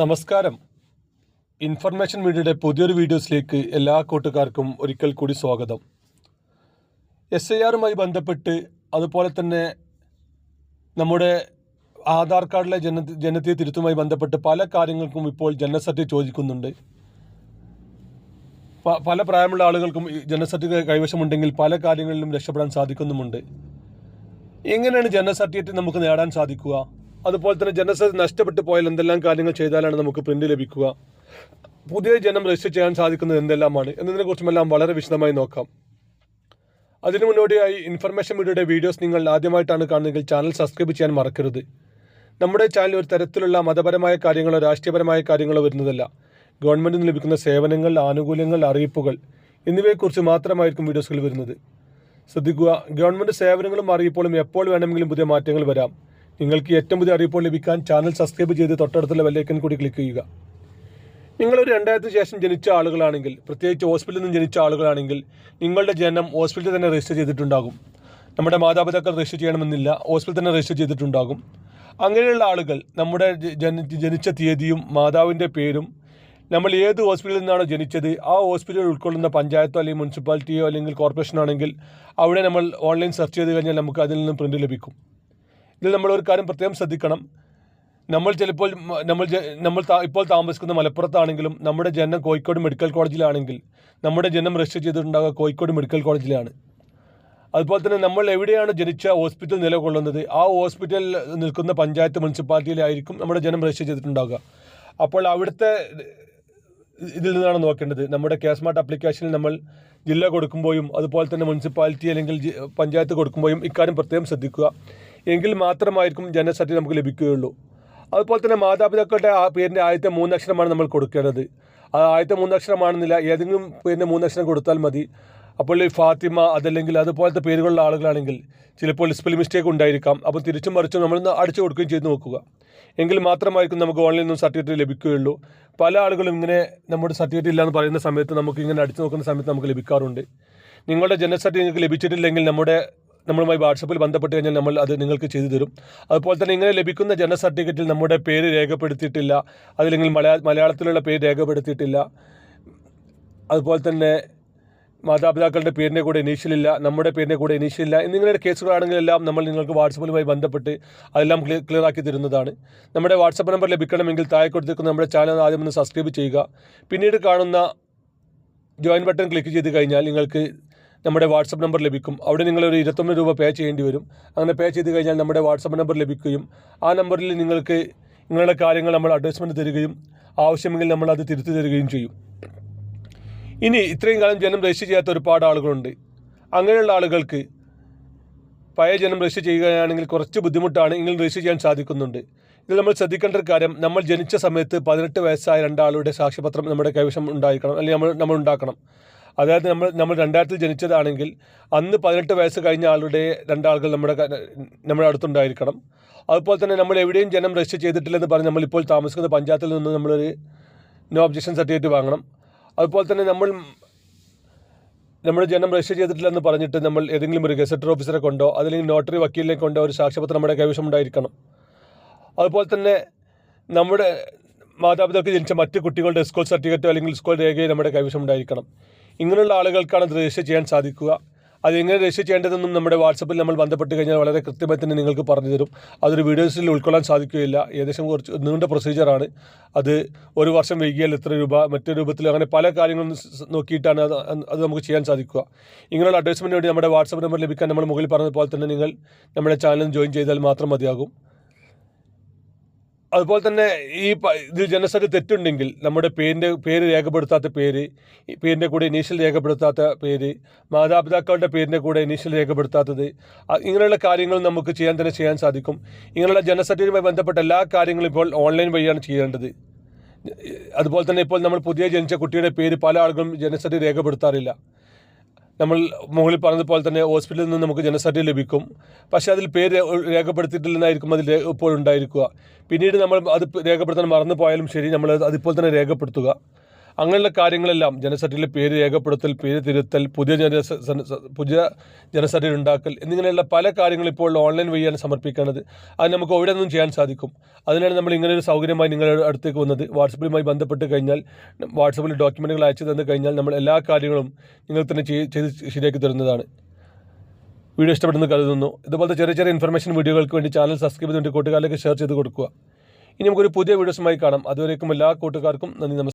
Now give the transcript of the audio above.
നമസ്കാരം. ഇൻഫർമേഷൻ മീഡിയയുടെ പുതിയൊരു വീഡിയോസിലേക്ക് എല്ലാ കൂട്ടുകാർക്കും ഒരിക്കൽ കൂടി സ്വാഗതം. എസ് ഐ ആറുമായി ബന്ധപ്പെട്ട് അതുപോലെ തന്നെ നമ്മുടെ ആധാർ കാർഡിലെ ജന ജനതീയ തിരുത്തുമായി ബന്ധപ്പെട്ട് പല കാര്യങ്ങൾക്കും ഇപ്പോൾ ജനസർട്ടി ചോദിക്കുന്നുണ്ട്. പല പ്രായമുള്ള ആളുകൾക്കും ജനസർട്ടിഫിക്കറ്റ് കൈവശമുണ്ടെങ്കിൽ പല കാര്യങ്ങളിലും രക്ഷപ്പെടാൻ സാധിക്കുന്നുമുണ്ട്. എങ്ങനെയാണ് ജനറൽ സർട്ടിഫിക്കറ്റ് നമുക്ക് നേടാൻ സാധിക്കുക? അതുപോലെ തന്നെ ജനസേന നഷ്ടപ്പെട്ടു പോയാൽ എന്തെല്ലാം കാര്യങ്ങൾ ചെയ്താലാണ് നമുക്ക് പ്രിന്റ് ലഭിക്കുക. പുതിയ ജനം രജിസ്റ്റർ ചെയ്യാൻ സാധിക്കുന്നത് എന്തെല്ലാമാണ് എന്നതിനെ കുറിച്ചുമെല്ലാം വളരെ വിശദമായി നോക്കാം. അതിനു മുന്നോടിയായി ഇൻഫർമേഷൻ മീഡിയയുടെ വീഡിയോസ് നിങ്ങൾ ആദ്യമായിട്ടാണ് കാണുന്നതെങ്കിൽ ചാനൽ സബ്സ്ക്രൈബ് ചെയ്യാൻ മറക്കരുത്. നമ്മുടെ ചാനൽ ഒരു തരത്തിലുള്ള മതപരമായ കാര്യങ്ങളോ രാഷ്ട്രീയപരമായ കാര്യങ്ങളോ വരുന്നതല്ല. ഗവൺമെന്റിൽ നിന്ന് ലഭിക്കുന്ന സേവനങ്ങൾ ആനുകൂല്യങ്ങൾ അറിയിപ്പുകൾ എന്നിവയെക്കുറിച്ച് മാത്രമായിരിക്കും വീഡിയോസുകൾ വരുന്നത്. ശ്രദ്ധിക്കുക ഗവൺമെന്റ് സേവനങ്ങളും അറിയിപ്പുകളും എപ്പോൾ വേണമെങ്കിലും പുതിയ മാറ്റങ്ങൾ വരാം. നിങ്ങൾക്ക് ഏറ്റവും പുതിയ അറിയിപ്പോൾ ലഭിക്കാൻ ചാനൽ സബ്സ്ക്രൈബ് ചെയ്ത് തൊട്ടടുത്തുള്ള വെല്ലേക്കൻ കൂടി ക്ലിക്ക് ചെയ്യുക. നിങ്ങളൊരു രണ്ടായിരത്തിന് ശേഷം ജനിച്ച ആളുകളാണെങ്കിൽ പ്രത്യേകിച്ച് ഹോസ്പിറ്റലിൽ നിന്ന് ജനിച്ച ആളുകളാണെങ്കിൽ നിങ്ങളുടെ ജനനം ഹോസ്പിറ്റലിൽ തന്നെ രജിസ്റ്റർ ചെയ്തിട്ടുണ്ടാകും. നമ്മുടെ മാതാപിതാക്കൾ രജിസ്റ്റർ ചെയ്യണമെന്നില്ല ഹോസ്പിറ്റലിൽ തന്നെ രജിസ്റ്റർ ചെയ്തിട്ടുണ്ടാകും. അങ്ങനെയുള്ള ആളുകൾ നമ്മുടെ ജനിച്ച തീയതിയും മാതാവിന്റെ പേരും നമ്മൾ ഏത് ഹോസ്പിറ്റലിൽ നിന്നാണോ ജനിച്ചത് ആ ഹോസ്പിറ്റൽ ഉൾക്കൊള്ളുന്ന പഞ്ചായത്തോ അല്ലെങ്കിൽ മുനിസിപ്പാലിറ്റിയോ അല്ലെങ്കിൽ കോർപ്പറേഷനാണെങ്കിൽ അവിടെ നമ്മൾ ഓൺലൈൻ സെർച്ച് ചെയ്ത് കഴിഞ്ഞാൽ നമുക്ക് അതിൽ നിന്ന് പ്രിന്റ് ലഭിക്കും. ഇതിൽ നമ്മൾ ഒരു കാര്യം പ്രത്യേകം ശ്രദ്ധിക്കണം. നമ്മൾ ചിലപ്പോൾ നമ്മൾ നമ്മൾ ഇപ്പോൾ താമസിക്കുന്ന മലപ്പുറത്താണെങ്കിലും നമ്മുടെ ജനനം കോഴിക്കോട് മെഡിക്കൽ കോളേജിലാണെങ്കിൽ നമ്മുടെ ജനനം രജിസ്റ്റർ ചെയ്തിട്ടുണ്ടാകുക കോഴിക്കോട് മെഡിക്കൽ കോളേജിലാണ്. അതുപോലെ തന്നെ നമ്മൾ എവിടെയാണ് ജനിച്ച ഹോസ്പിറ്റൽ നിലകൊള്ളുന്നത്? ആ ഹോസ്പിറ്റലിൽ നിൽക്കുന്ന പഞ്ചായത്ത് മുനിസിപ്പാലിറ്റിയിലായിരിക്കും നമ്മുടെ ജനം രജിസ്റ്റർ ചെയ്തിട്ടുണ്ടാകുക അപ്പോൾ അവിടുത്തെ ഇതിൽ നിന്നാണ് നോക്കേണ്ടത്. നമ്മുടെ സ്മാർട്ട് ആപ്ലിക്കേഷനിൽ നമ്മൾ ജില്ല കൊടുക്കുമ്പോഴും അതുപോലെ തന്നെ മുനിസിപ്പാലിറ്റി അല്ലെങ്കിൽ പഞ്ചായത്ത് കൊടുക്കുമ്പോഴും ഇക്കാര്യം പ്രത്യേകം ശ്രദ്ധിക്കുക. എങ്കിൽ മാത്രമായിരിക്കും സർട്ടിഫിക്കറ്റ് നമുക്ക് ലഭിക്കുകയുള്ളൂ. അതുപോലെ തന്നെ മാതാപിതാക്കളുടെ ആ പേരിന്റെ ആദ്യത്തെ മൂന്നക്ഷരമാണ് നമ്മൾ കൊടുക്കേണ്ടത്. അത് ആദ്യത്തെ മൂന്നക്ഷരമാണെന്നില്ല ഏതെങ്കിലും പേരിന്റെ മൂന്നക്ഷരം കൊടുത്താൽ മതി. അപ്പോൾ ഈ ഫാത്തിമ അതല്ലെങ്കിൽ അതുപോലത്തെ പേരുകളുള്ള ആളുകളാണെങ്കിൽ ചിലപ്പോൾ സ്പെൽ മിസ്റ്റേക്ക് ഉണ്ടായിരിക്കാം. അപ്പോൾ തിരിച്ചും മറിച്ചും നമ്മളൊന്ന് അടിച്ചു കൊടുക്കുകയും ചെയ്ത് നോക്കുക. എങ്കിൽ മാത്രമായിരിക്കും നമുക്ക് ഓൺലൈനിൽ നിന്നും സർട്ടിഫിക്കറ്റ് ലഭിക്കുകയുള്ളൂ. പല ആളുകളും ഇങ്ങനെ നമ്മുടെ സർട്ടിഫിക്കറ്റ് ഇല്ല എന്ന് പറയുന്ന സമയത്ത് നമുക്ക് ഇങ്ങനെ അടിച്ചു നോക്കുന്ന സമയത്ത് നമുക്ക് ലഭിക്കാറുണ്ട്. നിങ്ങളുടെ ജനന സർട്ടിഫിക്കറ്റ് നിങ്ങൾക്ക് ലഭിച്ചിട്ടില്ലെങ്കിൽ നമ്മുടെ നമ്മളുമായി വാട്സപ്പിൽ ബന്ധപ്പെട്ട് കഴിഞ്ഞാൽ നമ്മൾ അത് നിങ്ങൾക്ക് ചെയ്തു തരും. അതുപോലെ തന്നെ ഇങ്ങനെ ലഭിക്കുന്ന ജനന സർട്ടിഫിക്കറ്റിൽ നമ്മുടെ പേര് രേഖപ്പെടുത്തിയിട്ടില്ല. അതില്ലെങ്കിൽ മലയാള മലയാളത്തിലുള്ള പേര് രേഖപ്പെടുത്തിയിട്ടില്ല. അതുപോലെ തന്നെ മാതാപിതാക്കളുടെ പേരിന്റെ കൂടെ ഇനീഷ്യലില്ല നമ്മുടെ പേരിന്റെ കൂടെ ഇനീഷ്യലില്ല എന്നിങ്ങനെ കേസുകളാണെങ്കിൽ എല്ലാം നമ്മൾ നിങ്ങൾക്ക് വാട്സപ്പിലുമായി ബന്ധപ്പെട്ട് അതെല്ലാം ക്ലിയർ ആക്കി തരുന്നതാണ്. നമ്മുടെ വാട്സപ്പ് നമ്പർ ലഭിക്കണമെങ്കിൽ താഴെ കൊടുത്തിരിക്കുന്ന നമ്മുടെ ചാനൽ ആദ്യം ഒന്ന് സബ്സ്ക്രൈബ് ചെയ്യുക. പിന്നീട് കാണുന്ന ജോയിൻ ബട്ടൺ ക്ലിക്ക് ചെയ്ത് കഴിഞ്ഞാൽ നിങ്ങൾക്ക് നമ്മുടെ വാട്സപ്പ് നമ്പർ ലഭിക്കും. അവിടെ നിങ്ങൾ ഒരു ഇരുപത്തൊമ്പത് രൂപ പേ ചെയ്യേണ്ടി വരും. അങ്ങനെ പേ ചെയ്ത് കഴിഞ്ഞാൽ നമ്മുടെ വാട്സപ്പ് നമ്പർ ലഭിക്കുകയും ആ നമ്പറിൽ നിങ്ങൾക്ക് നിങ്ങളുടെ കാര്യങ്ങൾ നമ്മൾ അഡ്വർടൈസ്മെന്റ് തരികയും ആവശ്യമെങ്കിൽ നമ്മൾ അത് തിരുത്തി തരികയും ചെയ്യും. ഇനി ഇത്രയും കാലം ജനം രജിസ്റ്റർ ചെയ്യാത്ത ഒരുപാട് ആളുകളുണ്ട്. അങ്ങനെയുള്ള ആളുകൾക്ക് പഴയ ജനം രജിസ്റ്റർ ചെയ്യുകയാണെങ്കിൽ കുറച്ച് ബുദ്ധിമുട്ടാണ് എങ്കിലും രജിസ്റ്റർ ചെയ്യാൻ സാധിക്കുന്നുണ്ട്. ഇതിൽ നമ്മൾ ശ്രദ്ധിക്കേണ്ട ഒരു കാര്യം നമ്മൾ ജനിച്ച സമയത്ത് പതിനെട്ട് വയസ്സായ രണ്ടാളുടെ സാക്ഷ്യപത്രം നമ്മുടെ കൈവശം ഉണ്ടായിരിക്കണം അല്ലെങ്കിൽ നമ്മൾ നമ്മൾ ഉണ്ടാക്കണം. അതായത് നമ്മൾ നമ്മൾ രണ്ടായിരത്തിൽ ജനിച്ചതാണെങ്കിൽ അന്ന് പതിനെട്ട് വയസ്സ് കഴിഞ്ഞ ആളുടെ രണ്ടാളുകൾ നമ്മുടെ നമ്മുടെ അടുത്തുണ്ടായിരിക്കണം. അതുപോലെ തന്നെ നമ്മൾ എവിടെയും ജനം രജിസ്റ്റർ ചെയ്തിട്ടില്ലെന്ന് പറഞ്ഞ് നമ്മളിപ്പോൾ താമസിക്കുന്ന പഞ്ചായത്തിൽ നിന്ന് നമ്മളൊരു നോ ഒബ്ജക്ഷൻ സർട്ടിഫിക്കറ്റ് വാങ്ങണം. അതുപോലെ തന്നെ നമ്മൾ നമ്മുടെ ജനം രജിസ്റ്റർ ചെയ്തിട്ടില്ലെന്ന് പറഞ്ഞിട്ട് നമ്മൾ ഏതെങ്കിലും ഒരു ഗസറ്റർ ഓഫീസറെ കൊണ്ടോ അതല്ലെങ്കിൽ നോട്ടറി വക്കീലിനെ കൊണ്ടോ ഒരു സാക്ഷ്യപത്രം നമ്മുടെ കൈവശം ഉണ്ടായിരിക്കണം. അതുപോലെ തന്നെ നമ്മുടെ മാതാപിതാക്കൾ ജനിച്ച മറ്റ് കുട്ടികളുടെ സ്കൂൾ സർട്ടിഫിക്കറ്റോ അല്ലെങ്കിൽ സ്കൂൾ രേഖയോ നമ്മുടെ കൈവശം ഉണ്ടായിരിക്കണം. ഇങ്ങനെയുള്ള ആളുകൾക്കാണ് അത് രജിസ്റ്റർ ചെയ്യാൻ സാധിക്കുക. അത് എങ്ങനെ രജിസ്റ്റർ ചെയ്യേണ്ടതെന്നും നമ്മുടെ വാട്സപ്പിൽ നമ്മൾ ബന്ധപ്പെട്ട് കഴിഞ്ഞാൽ വളരെ കൃത്യമായി തന്നെ നിങ്ങൾക്ക് പറഞ്ഞു തരും. അതൊരു വീഡിയോസിൽ ഉൾക്കൊള്ളാൻ സാധിക്കുകയില്ല. ഏകദേശം കുറച്ച് നീണ്ട പ്രൊസീജിയറാണ് അത് ഒരു വർഷം വൈകിയാൽ എത്ര രൂപ മറ്റൊരു രൂപത്തിൽ അങ്ങനെ പല കാര്യങ്ങളും നോക്കിയിട്ടാണ് അത് അത് നമുക്ക് ചെയ്യാൻ സാധിക്കുക. ഇങ്ങനെയുള്ള അഡ്വൈസ്മെന്റ് വേണ്ടി നമ്മുടെ വാട്സപ്പ് നമ്പർ ലഭിക്കാൻ നമ്മൾ മുകളിൽ പറഞ്ഞതുപോലെ തന്നെ നിങ്ങൾ നമ്മുടെ ചാനൽ ജോയിൻ ചെയ്താൽ മാത്രം മതിയാകും. അതുപോലെ തന്നെ ഈ ഇതിൽ ജനസംഖ്യ തെറ്റുണ്ടെങ്കിൽ നമ്മുടെ പേരിന്റെ പേര് രേഖപ്പെടുത്താത്ത പേര് പേരിന്റെ കൂടെ ഇനീഷ്യൽ രേഖപ്പെടുത്താത്ത പേര് മാതാപിതാക്കളുടെ പേരിന്റെ കൂടെ ഇനീഷ്യൽ രേഖപ്പെടുത്താത്തത് ഇങ്ങനെയുള്ള കാര്യങ്ങൾ നമുക്ക് ചെയ്യാൻ തന്നെ ചെയ്യാൻ സാധിക്കും. ഇങ്ങനെയുള്ള ജനസർട്ടിഫിക്കറ്റുമായി ബന്ധപ്പെട്ട എല്ലാ കാര്യങ്ങളും ഇപ്പോൾ ഓൺലൈൻ വഴിയാണ് ചെയ്യേണ്ടത്. അതുപോലെ തന്നെ ഇപ്പോൾ നമ്മൾ പുതിയ ജനിച്ച കുട്ടിയുടെ പേര് പല ആളുകളും ജനസർട്ടിഫിക്കറ്റ് രേഖപ്പെടുത്താറില്ല. നമ്മൾ മുകളിൽ പറഞ്ഞതുപോലെ തന്നെ ഹോസ്പിറ്റലിൽ നിന്ന് നമുക്ക് ജനസർട്ടിഫിക്കറ്റ് ലഭിക്കും. പക്ഷേ അതിൽ പേര് രേഖപ്പെടുത്തിയിട്ടില്ലെന്നായിരിക്കും അതിൽ ഇപ്പോൾ ഉണ്ടായിരിക്കുക. പിന്നീട് നമ്മൾ അത് രേഖപ്പെടുത്താൻ മറന്നു പോയാലും ശരി നമ്മൾ അതിപ്പോൾ തന്നെ രേഖപ്പെടുത്തുക. അങ്ങനെയുള്ള കാര്യങ്ങളെല്ലാം ജനസർട്ടിഫിക്കറ്റിലെ പേര് രേഖപ്പെടുത്തൽ പേര് തിരുത്തൽ പുതിയ ജന പുതിയ ജനസറ്റിൽ ഉണ്ടാക്കൽ എന്നിങ്ങനെയുള്ള പല കാര്യങ്ങളും ഇപ്പോൾ ഓൺലൈൻ വഴിയാണ് സമർപ്പിക്കേണ്ടത്. അത് നമുക്ക് അവിടെ നിന്നും ചെയ്യാൻ സാധിക്കും. അതിനാണ് നമ്മൾ ഇങ്ങനെ ഒരു സൗകര്യമായി നിങ്ങളുടെ അടുത്തേക്ക് വന്നത്. വാട്സപ്പിലുമായി ബന്ധപ്പെട്ട് കഴിഞ്ഞാൽ വാട്സപ്പിൽ ഡോക്യുമെന്റുകൾ അയച്ചു തന്നു കഴിഞ്ഞാൽ നമ്മൾ എല്ലാ കാര്യങ്ങളും നിങ്ങൾ തന്നെ ചെയ്ത് ശരിയാക്കി തരുന്നതാണ്. വീഡിയോ ഇഷ്ടപ്പെടുന്നു കരുതുന്നു. ഇതുപോലത്തെ ചെറിയ ചെറിയ ഇൻഫർമേഷൻ വീഡിയോകൾക്ക് വേണ്ടി ചാനൽ സബ്സ്ക്രൈബ് ചെയ്തുകൊണ്ട് കൂട്ടുകാരിലേക്ക് ഷെയർ ചെയ്ത് കൊടുക്കുക. ഇനി നമുക്കൊരു പുതിയ വീഡിയോസുമായി കാണാം. അതുവരേക്കും എല്ലാ കൂട്ടുകാർക്കും നന്ദി നമസ്കാരം